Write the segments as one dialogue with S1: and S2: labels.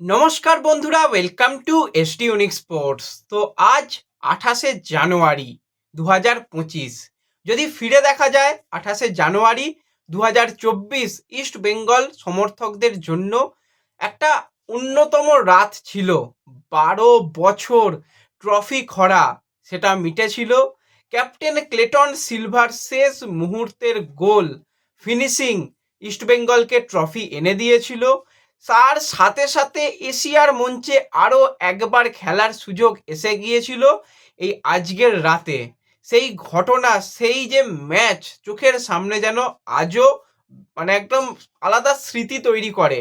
S1: নমস্কার বন্ধুরা welcome to ST unique sports তো আজ আঠাশে জানুয়ারি দু হাজার পঁচিশ। যদি ফিরে দেখা যায়, আঠাশে জানুয়ারি দু হাজার চব্বিশ ইস্ট বেঙ্গল সমর্থকদের জন্য একটা অন্যতম রাত ছিল। বারো বছর ট্রফি খরা, সেটা মিটেছিল। ক্যাপ্টেন ক্লেটন সিলভার শেষ মুহূর্তের গোল, ফিনিশিং ইস্টবেঙ্গলকে ট্রফি এনে দিয়েছিল। তার সাথে সাথে এশিয়ার মঞ্চে আরও একবার খেলার সুযোগ এসে গিয়েছিল এই আজকের রাতে। সেই ঘটনা, সেই যে ম্যাচ চোখের সামনে যেন আজও মানে একদম আলাদা স্মৃতি তৈরি করে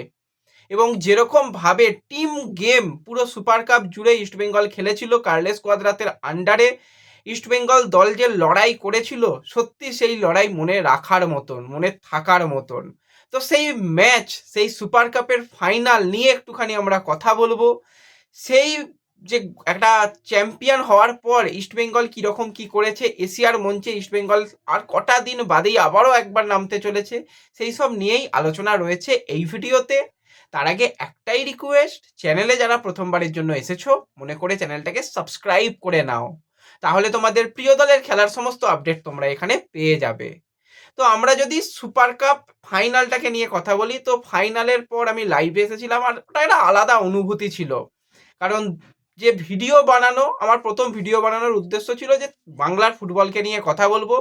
S1: এবং যেরকম ভাবে টিম গেম পুরো সুপার কাপ জুড়ে ইস্টবেঙ্গল খেলেছিল কার্লেস কোয়াদ্রাতের আন্ডারে ইস্টবেঙ্গল দল যে লড়াই করেছিল, সত্যি সেই লড়াই মনে রাখার মতন, মনে থাকার মতন। তো সেই ম্যাচ সেই সুপার কাপের ফাইনাল নিয়ে একটুখানি আমরা কথা বলব। সেই যে একটা চ্যাম্পিয়ন হওয়ার পর ইস্টবেঙ্গল কীরকম কি করেছে, এশিয়ার মঞ্চে ইস্টবেঙ্গল আর কটা দিন বাদেই আবারও একবার নামতে চলেছে, সেই সব নিয়েই আলোচনা রয়েছে এই ভিডিওতে। তার আগে একটাই রিকোয়েস্ট চ্যানেলে যারা প্রথমবারের জন্য এসেছ, মনে করে চ্যানেলটাকে সাবস্ক্রাইব করে নাও। তাহলে তোমাদের প্রিয় দলের খেলার সমস্ত আপডেট তোমরা এখানে পেয়ে যাবে। তো আমরা যদি সুপার কাপ ফাইনালটাকে নিয়ে কথা বলি, তো ফাইনালের পর আমি লাইভে এসেছিলাম আর ওটা একটা আলাদা অনুভূতি ছিল। কারণ যে ভিডিও বানানো, আমার প্রথম ভিডিও বানানোর উদ্দেশ্য ছিল যে বাংলার ফুটবলকে নিয়ে কথা বলব।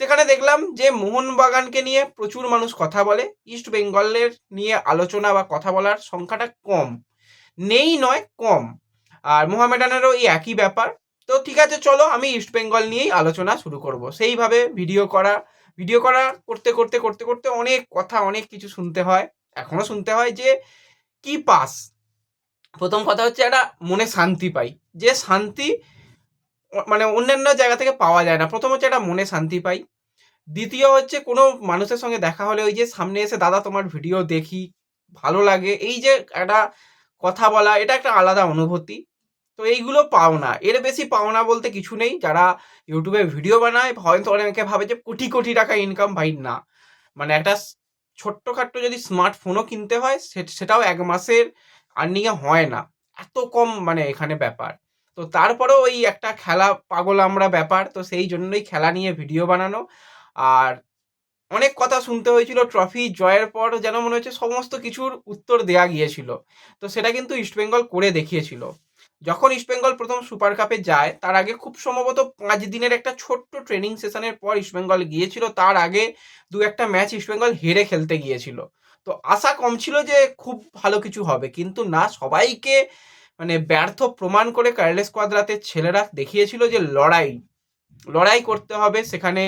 S1: সেখানে দেখলাম যে মোহনবাগানকে নিয়ে প্রচুর মানুষ কথা বলে। ইস্ট বেঙ্গলের নিয়ে আলোচনা বা কথা বলার সংখ্যাটা কম। নেই নয়, কম। আর মোহামেডানেরও এই একই ব্যাপার। তো ঠিক আছে, চলো আমি ইস্ট বেঙ্গল নিয়েই আলোচনা শুরু করব। সেইভাবে ভিডিও করা ভিডিও করা করতে করতে করতে করতে অনেক কথা, অনেক কিছু শুনতে হয়। এখনও শুনতে হয় যে কি পাস? প্রথম কথা হচ্ছে একটা মনে শান্তি পাই। যে শান্তি মানে অন্যান্য জায়গা থেকে পাওয়া যায় না। প্রথম হচ্ছে একটা মনে শান্তি পাই। দ্বিতীয় হচ্ছে কোনো মানুষের সঙ্গে দেখা হলে ওই যে সামনে এসে, দাদা, তোমার ভিডিও দেখি, ভালো লাগে। এই যে একটা কথা বলা, এটা একটা আলাদা অনুভূতি। তো এইগুলো পাওনা। এর বেশি পাওনা বলতে কিছু নেই। যারা ইউটিউবে ভিডিও বানায়, হয়তো অনেকে ভাবে যে কোটি কোটি টাকা ইনকাম ভাই না। মানে একটা ছোট্টখাট্ট যদি স্মার্টফোনও কিনতে হয় সেটাও এক মাসের আর্নিংয়ে হয় না। এত কম মানে এখানে ব্যাপার। তো তারপরেও ওই একটা খেলা পাগল আমরা ব্যাপার, তো সেই জন্যই খেলা নিয়ে ভিডিও বানানো। আর অনেক কথা শুনতে হয়েছিল ট্রফি জয়ের পর যেন মনে হচ্ছে সমস্ত কিছুর উত্তর দেয়া গিয়েছিল। তো সেটা কিন্তু ইস্টবেঙ্গল করে দেখিয়েছিল। যখন ইস্টবেঙ্গল প্রথম সুপার কাপে যায়, তার আগে খুব সম্ভবত পাঁচ দিনের একটা ছোট্ট ট্রেনিং সেশনের পর ইস্টবেঙ্গল গিয়েছিল। তার আগে দু একটা ম্যাচ ইস্টবেঙ্গল হেরে খেলতে গিয়েছিল। তো আশা কম ছিল যে খুব ভালো কিছু হবে। কিন্তু না, সবাইকে মানে ব্যর্থ প্রমাণ করে কার্লেস কোয়াদ্রাতের ছেলেরা দেখিয়েছিল যে লড়াই লড়াই করতে হবে। সেখানে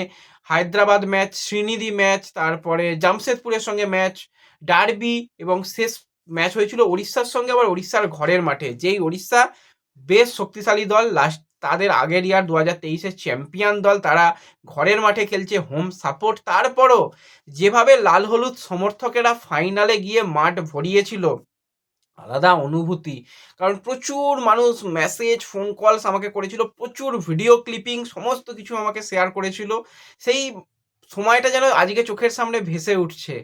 S1: হায়দ্রাবাদ ম্যাচ শ্রীনিধি ম্যাচ তারপরে জামশেদপুরের সঙ্গে ম্যাচ ডার্বি এবং শেষ ম্যাচ হয়েছিল উড়িষ্যার সঙ্গে আবার উড়িষ্যার ঘরের মাঠে। যেই উড়িষ্যা বেশ শক্তিশালী দল লাস্ট তাদের আগের ইয়ার দু হাজার তেইশের চ্যাম্পিয়ন দল, তারা ঘরের মাঠে খেলছে হোম সাপোর্ট তারপরও যেভাবে লাল হলুদ সমর্থকেরা ফাইনালে গিয়ে মাঠ ভরিয়েছিল, আলাদা অনুভূতি। কারণ প্রচুর মানুষ মেসেজ ফোন কলস আমাকে করেছিল, প্রচুর ভিডিও ক্লিপিং সমস্ত কিছু আমাকে শেয়ার করেছিল। সেই সময়টা যেন আজকে চোখের সামনে ভেসে উঠছে।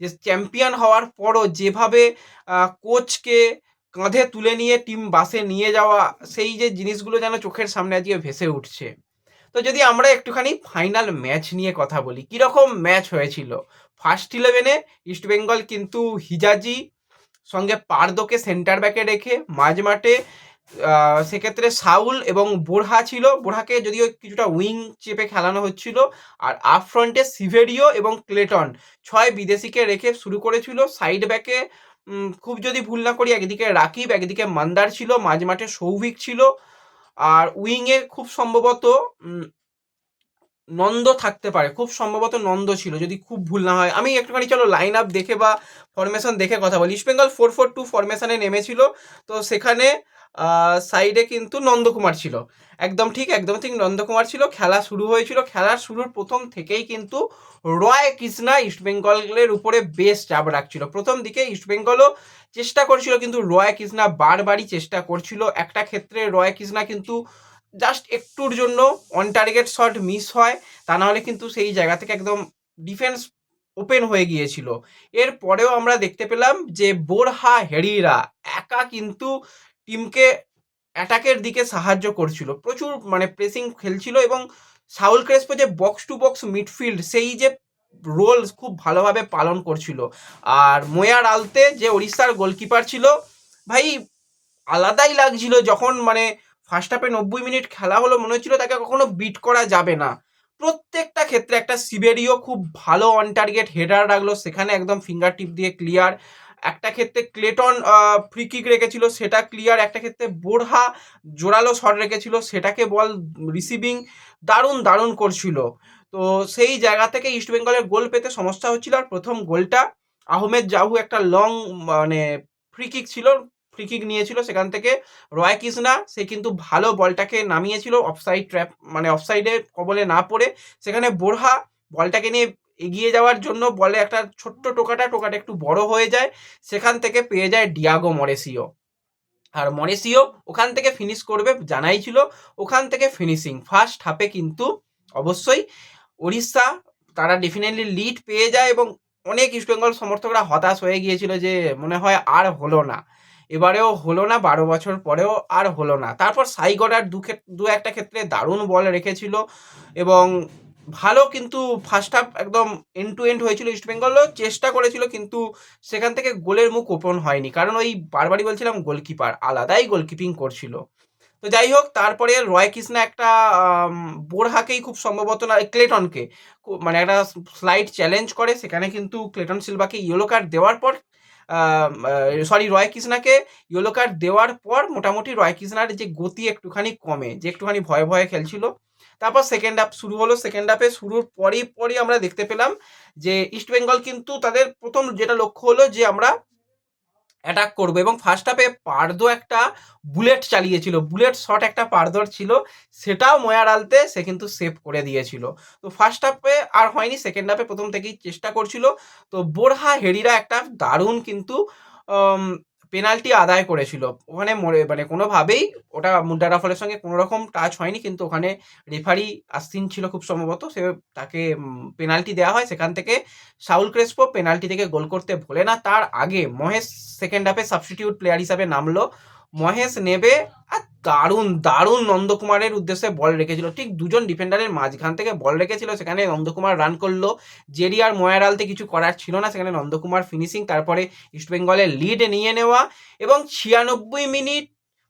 S1: যে চ্যাম্পিয়ন হওয়ার পরও যেভাবে কোচকে কাঁধে তুলে নিয়ে টিম বাসে নিয়ে যাওয়া, সেই যে জিনিসগুলো যেন চোখের সামনে আজকে ভেসে উঠছে। তো যদি আমরা একটুখানি ফাইনাল ম্যাচ নিয়ে কথা বলি, কীরকম ম্যাচ হয়েছিল? ফার্স্ট ইলেভেনে ইস্টবেঙ্গল কিন্তু হিজাজি সঙ্গে পারদোকে সেন্টার ব্যাকে রেখে মাঝ মাঠে সেক্ষেত্রে সাউল এবং বোরহা ছিল। বোরহাকে যদিও কিছুটা উইং চেপে খেলানো হচ্ছিল। আর আপ ফ্রন্টে সিভেরিও এবং ক্লেটন ছয় বিদেশিকে রেখে শুরু করেছিল। সাইড ব্যাকে খুব যদি ভুল না করি, একদিকে রাকিব, একদিকে মান্দার ছিল। মাঝ মাঠে সৌভিক ছিল। আর উইংয়ে খুব সম্ভবত নন্দ থাকতে পারে। খুব সম্ভবত নন্দ ছিল, যদি খুব ভুল না হয়। আমি একটুখানি চলো লাইন আপ দেখে বা ফরমেশন দেখে কথা বলি। East Bengal four four two ফরমেশনে নেমেছিল। তো সেখানে সাইডে কিন্তু নন্দকুমার ছিল। একদম ঠিক একদম ঠিক নন্দকুমার ছিল। খেলা শুরু হয়েছিল। খেলার শুরুর প্রথম থেকেই কিন্তু রয় কৃষ্ণা ইস্টবেঙ্গলের উপরে বেশ চাপ রাখছিল। প্রথম দিকে ইস্টবেঙ্গলও চেষ্টা করছিল, কিন্তু রয় কৃষ্ণা বারবারই চেষ্টা করছিল। একটা ক্ষেত্রে রয় কৃষ্ণা কিন্তু জাস্ট একটুর জন্য অন টার্গেট শট মিস হয়। তা নাহলে কিন্তু সেই জায়গা থেকে একদম ডিফেন্স ওপেন হয়ে গিয়েছিল। এরপরেও আমরা দেখতে পেলাম যে বোরহা হেরিরা একা কিন্তু টিমকে অ্যাটাকের দিকে সাহায্য করছিল। প্রচুর মানে প্রেসিং খেলছিল এবং সাউল ক্রেসপো যে বক্স টু বক্স মিডফিল্ড সেই যে রোল খুব ভালোভাবে পালন করছিল। আর মোয়ার আলতে যে ওড়িশার গোলকিপার ছিল, ভাই আলাদাই লাগছিল যখন মানে ফার্স্ট হাফে নব্বই মিনিট খেলা হলো, মনে হচ্ছিল তাকে কখনো বিট করা যাবে না। প্রত্যেকটা ক্ষেত্রে একটা সিবেরিও খুব ভালো অন টার্গেট হেডার রাখল, সেখানে একদম ফিঙ্গার টিপ দিয়ে ক্লিয়ার একটা ক্ষেত্রে ক্লেটন ফ্রি কিক রেখেছিল, সেটা ক্লিয়ার একটা ক্ষেত্রে বোরহা জোরালো শট রেখেছিল, সেটাকে বল রিসিভিং দারুণ দারুণ করছিল। তো সেই জায়গা থেকে ইস্টবেঙ্গলের গোল পেতে সমস্যা হচ্ছিল। আর প্রথম গোলটা আহমেদ জাহু একটা লং মানে ফ্রি কিক ছিল ফ্রি কিক নিয়েছিল সেখান থেকে রয় কৃষ্ণা। সে কিন্তু ভালো বলটাকে নামিয়েছিল অফসাইড ট্র্যাপ মানে অফসাইডে কবলে না পড়ে। সেখানে বোরহা বলটাকে নিয়ে এগিয়ে যাওয়ার জন্য বলে একটা ছোট্ট টোকাটা টোকাটা একটু বড় হয়ে যায়, সেখান থেকে পেয়ে যায় ডিয়াগো মরেসিও আর মরেসিও ওখান থেকে ফিনিশ করবে জানাই ছিল, ওখান থেকে ফিনিশিং ফার্স্ট হাফে কিন্তু অবশ্যই উড়িষ্যা তারা ডেফিনেটলি লিড পেয়ে যায় এবং অনেক ইস্টবেঙ্গল সমর্থকরা হতাশ হয়ে গিয়েছিল যে মনে হয় আর হলো না। এবারেও হলো না, বারো বছর পরেও আর হলো না। তারপর সাইগডার দু দু একটা ক্ষেত্রে দারুণ বল রেখেছিল এবং ভালো কিন্তু ফার্স্ট হাফ একদম এন্ড টু এন্ড হয়েছিল ইস্টবেঙ্গলও চেষ্টা করেছিল কিন্তু সেখান থেকে গোলের মুখ ওপেন হয়নি। কারণ ওই বারবারই বলছিলাম গোলকিপার আলাদাই গোলকিপিং করছিল। তো যাই হোক, তারপরে রয় কৃষ্ণা একটা বোরহাকেই খুব সম্ভবত না, ক্লেটনকে মানে একটা স্লাইড চ্যালেঞ্জ করে। সেখানে কিন্তু ক্লেটন সিলভাকে ইয়েলো কার্ড দেওয়ার পর সরি রয় কৃষ্ণাকে ইয়েলো কার্ড দেওয়ার পর মোটামুটি রয় কৃষ্ণার যে গতি একটুখানি কমে, যে একটুখানি ভয়ে ভয়ে খেলছিল। তারপর সেকেন্ড হাফ শুরু হলো। সেকেন্ড হাফে শুরুর পরই পরই আমরা দেখতে পেলাম যে ইস্টবেঙ্গল কিন্তু তাদের প্রথম যেটা লক্ষ্য হলো যে আমরা অ্যাটাক করব এবং ফার্স্ট হাফে পার্দো একটা বুলেট চালিয়েছিল। বুলেট শট একটা পার্দোর ছিল, সেটাও ময়ার আলতে সে কিন্তু সেভ করে দিয়েছিল। তো ফার্স্ট হাফে আর হয়নি সেকেন্ড হাফে প্রথম থেকেই চেষ্টা করছিল। তো বোরহা হেরিরা একটা দারুণ কিন্তু পেনাল্টি আদায় করেছিল। ওখানে মানে কোনোভাবেই ওটা মুন্ডারাফলের সঙ্গে কোনো রকম টাচ হয়নি, কিন্তু ওখানে রেফারি আস্তিন ছিল খুব সম্ভবত, সে তাকে পেনাল্টি দেওয়া হয়। সেখান থেকে সাউল ক্রেসপো পেনাল্টি থেকে গোল করতে ভোলে না। তার আগে মহেশ সেকেন্ড হাফে সাবস্টিটিউট প্লেয়ার হিসাবে নামলো। মহেশ নেবে আর দারুণ দারুণ নন্দকুমারের উদ্দেশ্যে বল রেখেছিল। ঠিক দুজন ডিফেন্ডারের মাঝখান থেকে বল রেখেছিল, সেখানে নন্দকুমার রান করল। জেরি আর ময়ারালতে কিছু করার ছিল না, সেখানে নন্দকুমার ফিনিশিং তারপরে ইস্টবেঙ্গলের লিড নিয়ে নেওয়া এবং ছিয়ানব্বই মিনিট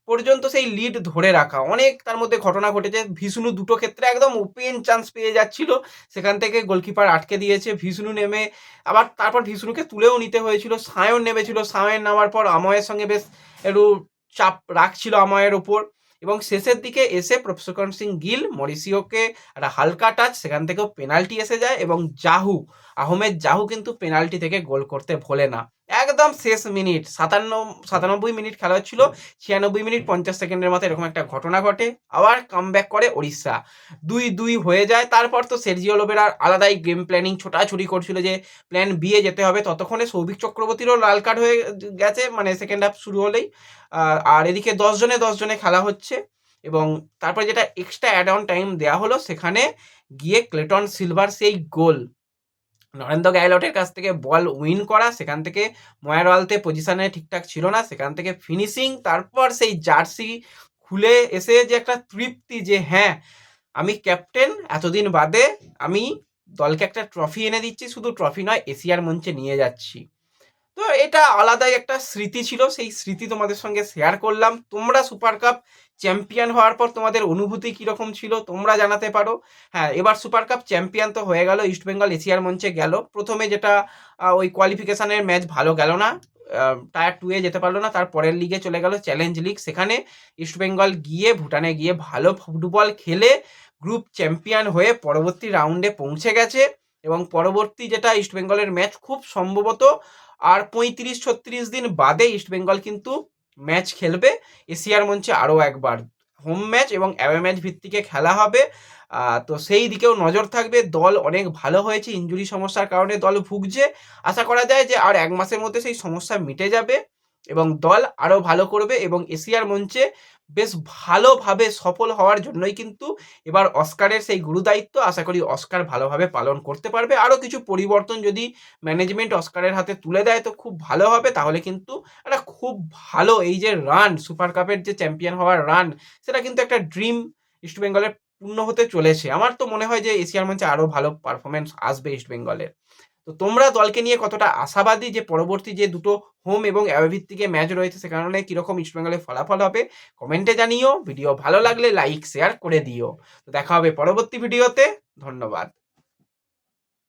S1: পর্যন্ত সেই লিড ধরে রাখা। অনেক তার মধ্যে ঘটনা ঘটেছে, ভিষ্ণু দুটো ক্ষেত্রে একদম ওপেন চান্স পেয়ে যাচ্ছিল। সেখান থেকে গোলকিপার আটকে দিয়েছে, ভিষ্ণু নেমে আবার তারপর ভিষ্ণুকে তুলেও নিতে হয়েছিল, সায়ন নেমেছিল। সায়ন নামার পর আময়ের সঙ্গে বেশ একটু চাপ রাখছিল আমায়ের ওপর এবং শেষের দিকে এসে প্রফেসর সিং গিল মরিসিওকে একটা হালকা টাচ সেখান থেকেও পেনাল্টি এসে যায় এবং জাহু আহমেদ জাহু কিন্তু পেনাল্টি থেকে গোল করতে ভোলে না। একদম শেষ মিনিট, সাতান্ন, সাতানব্বই মিনিট খেলা হচ্ছিল, ছিয়ানব্বই মিনিট পঞ্চাশ সেকেন্ডের মতো এরকম একটা ঘটনা ঘটে, আবার কামব্যাক করে ওড়িশা। দুই দুই হয়ে যায়, তারপর তো সের্জিও লোবেরার আলাদাই গেম প্ল্যানিং ছোটাছুটি করছিল যে প্ল্যান বিয়ে যেতে হবে। ততক্ষণে সৌভিক চক্রবর্তীরও লাল কার্ড হয়ে গেছে মানে সেকেন্ড হাফ শুরু হলেই। আর এদিকে দশ জনে, দশ খেলা হচ্ছে এবং তারপরে যেটা এক্সট্রা অ্যাড অন টাইম দেওয়া হলো, সেখানে গিয়ে ক্লেটন সিলভার সেই গোল নরেন্দ্র গাইলটের কাছ থেকে বল উইন করা, সেখান থেকে ময়ারওয়ালতে পজিশনে ঠিকঠাক ছিল না, সেখান থেকে ফিনিশিং তারপর সেই জার্সি খুলে এসে যে একটা তৃপ্তি যে হ্যাঁ আমি ক্যাপ্টেন এতদিন বাদে আমি দলকে একটা ট্রফি এনে দিচ্ছি, শুধু ট্রফি নয় এশিয়ার মঞ্চে নিয়ে যাচ্ছি। তো এটা আলাদাই একটা স্মৃতি ছিল। সেই স্মৃতি তোমাদের সঙ্গে শেয়ার করলাম। তোমরা সুপার কাপ চ্যাম্পিয়ন হওয়ার পর তোমাদের অনুভূতি কীরকম ছিল তোমরা জানাতে পারো। হ্যাঁ এবার সুপার কাপ চ্যাম্পিয়ন তো হয়ে গেল ইস্টবেঙ্গল এশিয়ার মঞ্চে গেল। প্রথমে যেটা ওই কোয়ালিফিকেশানের ম্যাচ ভালো গেল না। টায়ার টুয়ে যেতে পারল না, তার পরের লিগে চলে গেল চ্যালেঞ্জ লিগ সেখানে ইস্টবেঙ্গল গিয়ে, ভুটানে গিয়ে ভালো ফুটবল খেলে গ্রুপ চ্যাম্পিয়ন হয়ে পরবর্তী রাউন্ডে পৌঁছে গেছে। এবং পরবর্তী যেটা ইস্টবেঙ্গলের ম্যাচ খুব সম্ভবত আর পঁয়ত্রিশ ছত্রিশ দিন বাদে ইস্টবেঙ্গল কিন্তু ম্যাচ খেলবে। এশিয়ার মঞ্চে আরও একবার হোম ম্যাচ এবং অ্যাওয়ে ম্যাচ ভিত্তিকে খেলা হবে। তো সেই দিকেও নজর থাকবে। দল অনেক ভালো হয়েছে। ইঞ্জুরি সমস্যার কারণে দল ভুগছে। আশা করা যায় যে আর এক মাসের মধ্যে সেই সমস্যা মিটে যাবে। এবং দল আরও ভালো করবে এবং এশিয়ার মঞ্চে বেশ ভালোভাবে সফল হওয়ার জন্যই কিন্তু এবার অস্কারের সেই গুরুদায়িত্ব আশা করি অস্কার ভালোভাবে পালন করতে পারবে। আরও কিছু পরিবর্তন যদি ম্যানেজমেন্ট অস্কারের হাতে তুলে দেয় তো খুব ভালো হবে। তাহলে কিন্তু একটা খুব ভালো এই যে রান সুপার কাপের যে চ্যাম্পিয়ন হওয়ার রান সেটা কিন্তু একটা ড্রিম ইস্টবেঙ্গলের পূর্ণ হতে চলেছে। আমার তো মনে হয় যে এশিয়ার মঞ্চে আরও ভালো পারফরমেন্স আসবে ইস্টবেঙ্গলের তো তোমরা দলকে নিয়ে কতটা আশাবাদী যে পরবর্তী যে দুটো হোম এবং অ্যাওয়ে ভিত্তিকে ম্যাচ রয়েছে সে কারণে কীরকম ইস্টবেঙ্গলের ফলাফল হবে কমেন্টে জানিও। ভিডিও ভালো লাগলে লাইক শেয়ার করে দিও। তো দেখা হবে পরবর্তী ভিডিওতে ধন্যবাদ।